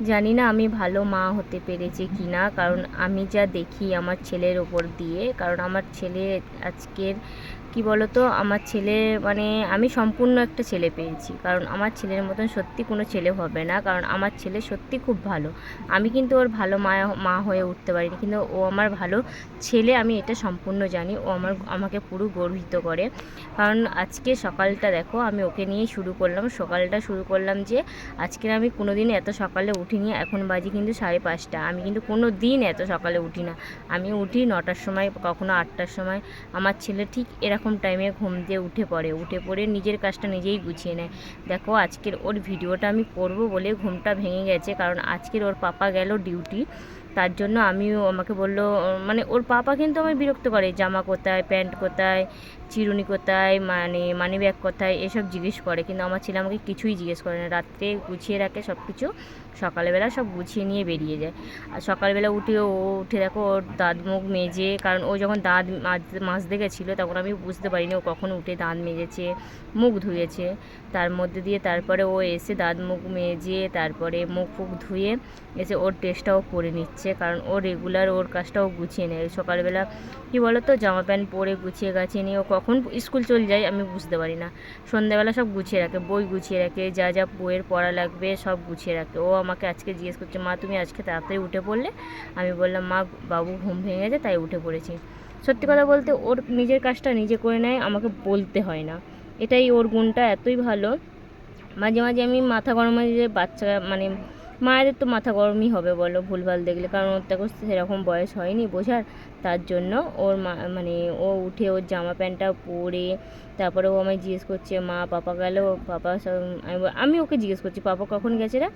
জানি না আমি ভালো মা হতে পেরেছি কি না, কারণ আমি যা দেখি আমার ছেলের ওপর দিয়ে, কারণ আমার ছেলে আজকের কি বলতো? আমার ছেলে মানে আমি সম্পূর্ণ একটা ছেলে পেয়েছি। কারণ আমার ছেলের মতন সত্যি কোনো ছেলে হবে না। কারণ আমার ছেলে সত্যি খুব ভালো। আমি কিন্তু ওর ভালো মা মা হয়ে উঠতে পারিনি। কিন্তু ও আমার ভালো ছেলে, আমি এটা সম্পূর্ণ জানি। ও আমার, আমাকে পুরো গর্বিত করে। কারণ আজকে সকালটা দেখো, আমি ওকে নিয়েই শুরু করলাম। সকালটা শুরু করলাম যে আজকের আমি কোনো দিন এত সকালে উঠিনি। এখন বাজি কিন্তু সাড়ে পাঁচটা। আমি কিন্তু কোনো দিন এত সকালে উঠি না। আমি উঠি নটার সময়, কখনো আটটার সময়। আমার ছেলে ঠিক এরকম টাইমে ঘুম দিয়ে উঠে পড়ে। উঠে পড়ে নিজের কাজটা নিজেই গুছিয়ে নেয়। দেখো, আজকের ওর ভিডিওটা আমি করব বলে ঘুমটা ভেঙে গেছে, কারণ আজকের ওর পাপা গেল ডিউটি তার জন্য আমিও আমাকে বলল মানে ওর পাপা কিন্তু আমার বিরক্ত করে। জামা কোথায়, প্যান্ট কোথায়, চিরুনি কোথায় মানে মানি ব্যাগ কোথায়, এসব জিজ্ঞেস করে। কিন্তু আমার ছেলে আমাকে কিছুই জিজ্ঞেস করে না। রাত্রে গুছিয়ে রাখে সব কিছু সকালবেলা সব গুছিয়ে নিয়ে বেরিয়ে যায়। আর সকালবেলা উঠে ও উঠে দেখো, ওর দাঁত মুখ মেজে, কারণ ও যখন দাঁত মাজ- মাজতে গেছিল, তখন আমি বুঝতে পারিনি ও কখন উঠে দাঁত মেজেছে, মুখ ধুয়েছে। তার মধ্যে দিয়ে তারপরে ও এসে দাঁত মুখ মেজে, তারপরে মুখ ফুক ধুয়ে এসে ওর টেস্টটাও করে নিচ্ছে। কারণ ও রেগুলার ওর কাজটাও গুছিয়ে নেয়। সকালবেলা কী বলো তো জামা প্যান্ট পরে গুছিয়ে গাছিয়ে নিয়ে ও কখন স্কুল চলে যায় আমি বুঝতে পারি না। সন্ধ্যাবেলা সব গুছিয়ে রাখে, বই গুছিয়ে রাখে, যা যা বইয়ের পড়া লাগবে সব গুছিয়ে রাখে। ও আমাকে আজকে জিজ্ঞেস করছে, মা, তুমি আজকে তাড়াতাড়ি উঠে পড়লে? আমি বললাম, মা, বাবু ঘুম ভেঙে গেছে, তাই উঠে পড়েছি। সত্যি কথা বলতে ওর নিজের কাজটা নিজে করে নেয়, আমাকে বলতে হয় না। এটাই ওর গুণটা, এতই ভালো। মাঝে মাঝে আমি মাথা গরম যে বাচ্চা মানে মায়েদের তো মাথা গরমই হবে বলো, ভুলভাল দেখলে। কারণ ওর তো সেরকম বয়স হয়নি বোঝার। তার জন্য ওর মা মানে ও উঠে ওর জামা প্যান্টটা পরে, তারপরে ও আমায় জিজ্ঞেস করছে, মা, পাপা গেল? পাপা আমি আমি ওকে জিজ্ঞেস করছি, পাপা কখন গেছে রে?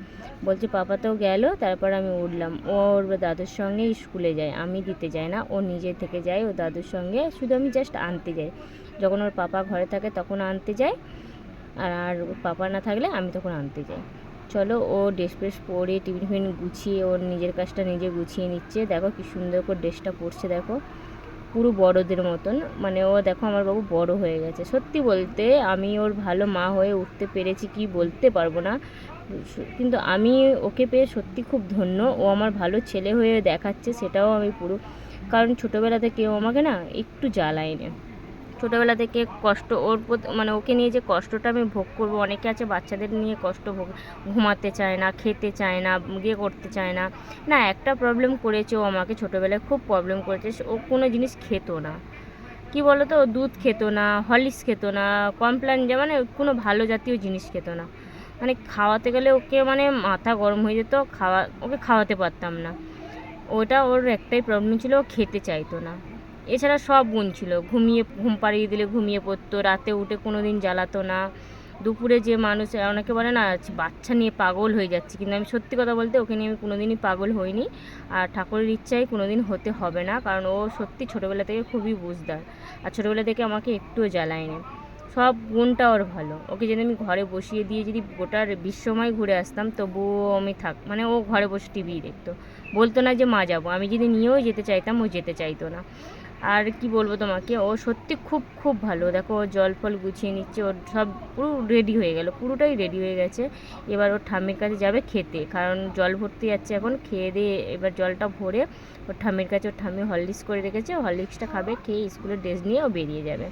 বলছে, পাপা তো গেল, তারপর আমি উঠলাম। ও ওর দাদুর সঙ্গে স্কুলে যায়, আমি দিতে যাই না, ও নিজে থেকে যায় ও দাদুর সঙ্গে, শুধু আমি জাস্ট আনতে যাই। যখন ওর পাপা ঘরে থাকে, তখন আনতে যাই। আর পাপা না থাকলে আমি তখন আনতে যাই। চলো ও ড্রেস ফ্রেস পরে টিফিন ফিফিন গুছিয়ে ওর নিজের কাজটা নিজে গুছিয়ে নিচ্ছে। দেখো কি সুন্দর করে ড্রেসটা পরছে, দেখো। পুরো বড়দের মতন। মানে ও দেখো আমার বাবু বড় হয়ে গেছে। সত্যি বলতে আমি ওর ভালো মা হয়ে উঠতে পেরেছি কি বলতে পারব না। কিন্তু আমি ওকে পেয়ে সত্যি খুব ধন্য। ও আমার ভালো ছেলে হয়ে দেখাচ্ছে, সেটাও আমি পুরো কারণ ছোটোবেলা থেকে ও আমাকে না একটু জ্বালায় না ছোটোবেলা থেকে কষ্ট, ওর মানে ওকে নিয়ে যে কষ্টটা আমি ভোগ করব, অনেকে আছে বাচ্চাদের নিয়ে কষ্ট ভোগ, ঘুমাতে চায় না, খেতে চায় না ইয়ে করতে চায় না। না, একটা প্রবলেম করেছে ও আমাকে ছোটোবেলায়, খুব প্রবলেম করেছে ও কোনো জিনিস খেত না। কি বলো তো ও দুধ খেত না, হরলিক্স খেত না কমপ্ল্যান যে মানে কোনো ভালো জাতীয় জিনিস খেত না। মানে খাওয়াতে গেলে ওকে মানে মাথা গরম হয়ে যেত, খাওয়া, ওকে খাওয়াতে পারতাম না। ওটা ওর একটাই প্রবলেম ছিল, ও খেতে চাইতো না। এছাড়া সব গুণ ছিল। ঘুমিয়ে, ঘুম পাড়িয়ে দিলে ঘুমিয়ে পড়তো, রাতে উঠে কোনো দিন জ্বালাতো না। দুপুরে যে মানুষ, অনেকে বলে না বাচ্চা নিয়ে পাগল হয়ে যাচ্ছে। কিন্তু আমি সত্যি কথা বলতে, ওকে নিয়ে আমি কোনো দিনই পাগল হইনি। আর ঠাকুরের ইচ্ছাই কোনো দিন হতে হবে না, কারণ ও সত্যি ছোটোবেলা থেকে খুবই বুঝদার। আর ছোটোবেলা থেকে আমাকে একটুও জ্বালায়নি। সব গুণটা ওর ভালো। ওকে যদি আমি ঘরে বসিয়ে দিয়ে যদি গোটার বিশ্বময় ঘুরে আসতাম, তবুও আমি থাক মানে ও ঘরে বসে টিভি দেখতো। বলতো না যে, মা যাব। আমি যদি নিয়েও যেতে চাইতাম, ও যেতে চাইতো না। আর কি বলব তোমাকে? ও সত্যি খুব খুব ভালো। দেখো, ও জল ফল গুছিয়ে নিচ্ছে, ওর সব পুরো রেডি হয়ে গেল, পুরোটাই রেডি হয়ে গেছে। এবার ওর ঠাম্মির কাছে যাবে খেতে, কারণ জল ভর্তি যাচ্ছে এখন, খেয়ে দিয়ে এবার জলটা ভরে ওর ঠাম্মির কাছে, ওর ঠাম্মি হরলিক্স করে রেখেছে হরলিক্সটা খাবে, খেয়ে স্কুলের ড্রেস নিয়ে ও বেরিয়ে যাবে।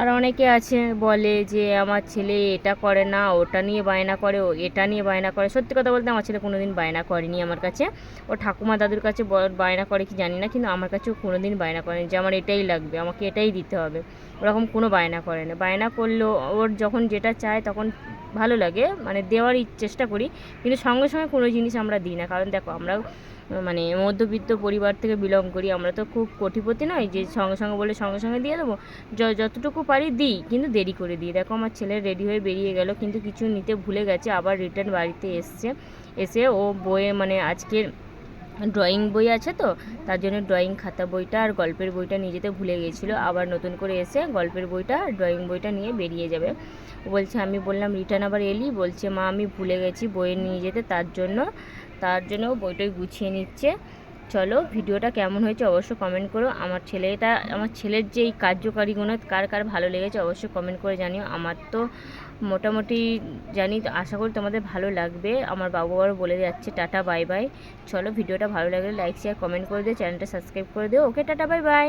আর অনেকে আছে বলে যে, আমার ছেলে এটা করে না, ওটা নিয়ে বায়না করে, ও এটা নিয়ে বায়না করে। সত্যি কথা বলতে আমার ছেলে কোনো দিন বায়না করেনি আমার কাছে। ও ঠাকুমা দাদুর কাছে বায়না করে কি জানি না, কিন্তু আমার কাছেও কোনো দিন বায়না করেনি যে, আমার এটাই লাগবে, আমাকে এটাই দিতে হবে। ওরকম কোনো বায়না করে না বায়না করলেও ওর যখন যেটা চায় তখন ভালো লাগে মানে দেওয়ার চেষ্টা করি, কিন্তু সঙ্গে সঙ্গে কোনো জিনিস আমরা দিই না। কারণ দেখো, আমরাও মানে মধ্যবিত্ত পরিবার থেকে বিলং করি, আমরা তো খুব কোটিপতি নয়, যে সঙ্গে সঙ্গে বলে সঙ্গে সঙ্গে দিয়ে দেবো যতটুকু পারি দিই, কিন্তু দেরি করে দিই। দেখো আমার ছেলে রেডি হয়ে বেরিয়ে গেল, কিন্তু কিছু নিতে ভুলে গেছে, আবার রিটার্ন বাড়িতে এসছে, এসে ও বইয়ে মানে আজকের ড্রয়িং বই আছে তো, তার জন্য ড্রয়িং খাতা বইটা আর গল্পের বইটা নিয়ে যেতে ভুলে গিয়েছিল আবার নতুন করে এসে গল্পের বইটা আর ড্রয়িং বইটা নিয়ে বেরিয়ে যাবে। বলছে, আমি বললাম, রিটার্ন আবার এলি? বলছে, মা, আমি ভুলে গেছি বইয়ে নিয়ে যেতে, তার জন্য তার জন্য বইটাই গুছিয়ে নিচ্ছে। চলো, ভিডিওটা কেমন হয়েছে অবশ্যই কমেন্ট করো। আমার ছেলেটা, আমার ছেলের যে এই কার্যকারী গুণ কার কার ভালো লেগেছে অবশ্যই কমেন্ট করে জানিও। আমার তো মোটামুটি জানি আশা করি তোমাদের ভালো লাগবে। আমার বাবু আরও বলে যাচ্ছে, টাটা বাই বাই চলো, ভিডিওটা ভালো লাগলে লাইক শেয়ার কমেন্ট করে দিও। চ্যানেলটা সাবস্ক্রাইব করে দিও। ওকে টাটা বাই বাই